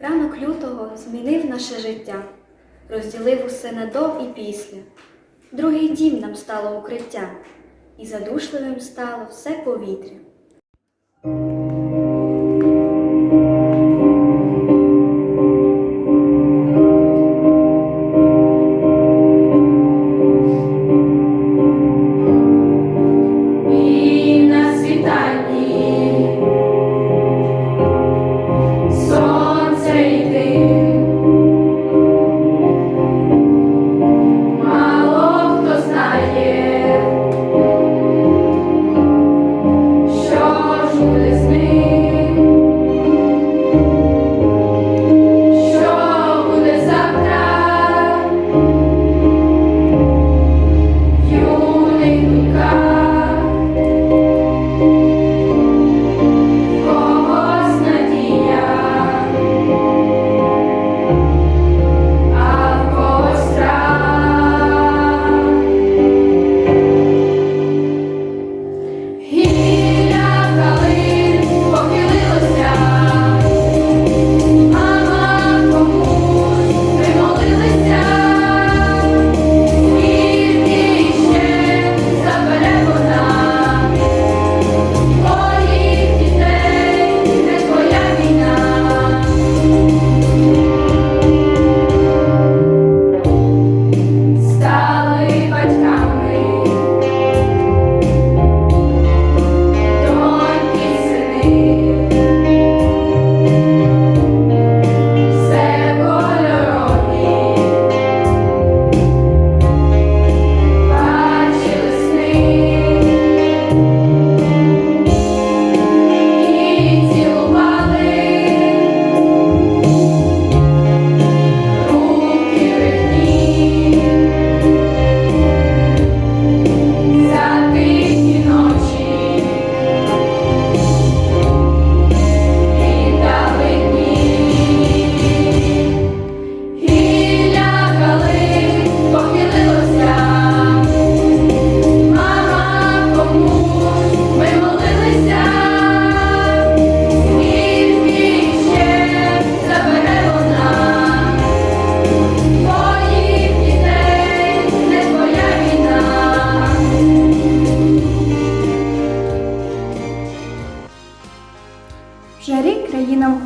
Ранок лютого змінив наше життя, розділив усе на до і після. Другий дім нам стало укриття, і задушливим стало все повітря.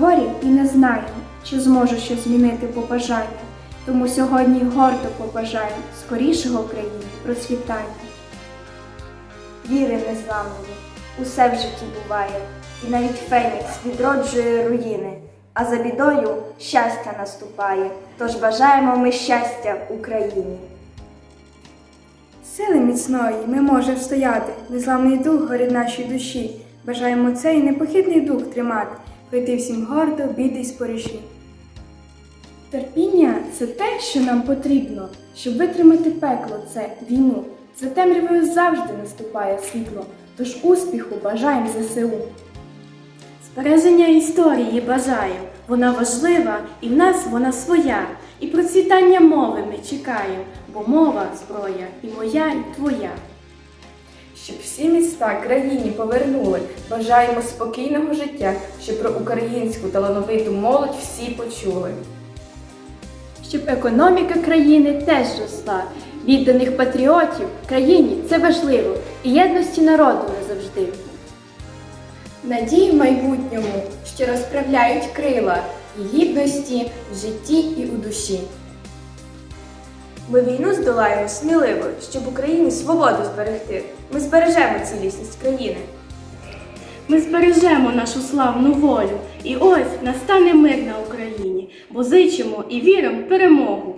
Горі і не знає, чи зможе щось змінити побажання. Тому сьогодні гордо побажаємо скорішого в країні процвітання. Віри незламної, усе в житті буває, і навіть Фенікс відроджує руїни, а за бідою щастя наступає. Тож бажаємо ми щастя Україні. Сили міцної ми можемо стояти, незламний дух горить нашій душі. Бажаємо цей непохитний дух тримати, пройти всім гордо, біди й. Терпіння це те, що нам потрібно, щоб витримати пекло, це війну. За темрявою завжди наступає світло, тож успіху бажаємо ЗСУ. Збереження історії бажаємо, вона важлива і в нас вона своя. І процвітання мови ми чекаємо, бо мова зброя і моя, і твоя. Щоб всі міста країні повернули, бажаємо спокійного життя, щоб про українську талановиту молодь всі почули. Щоб економіка країни теж росла. Відданих патріотів країні це важливо, і єдності народу не завжди. Надії в майбутньому, що розправляють крила і гідності в житті і у душі. Ми війну здолаємо сміливо, щоб Україні свободу зберегти. Ми збережемо цілісність країни. Ми збережемо нашу славну волю, і ось настане мир на Україні, бо зичимо і віримо в перемогу.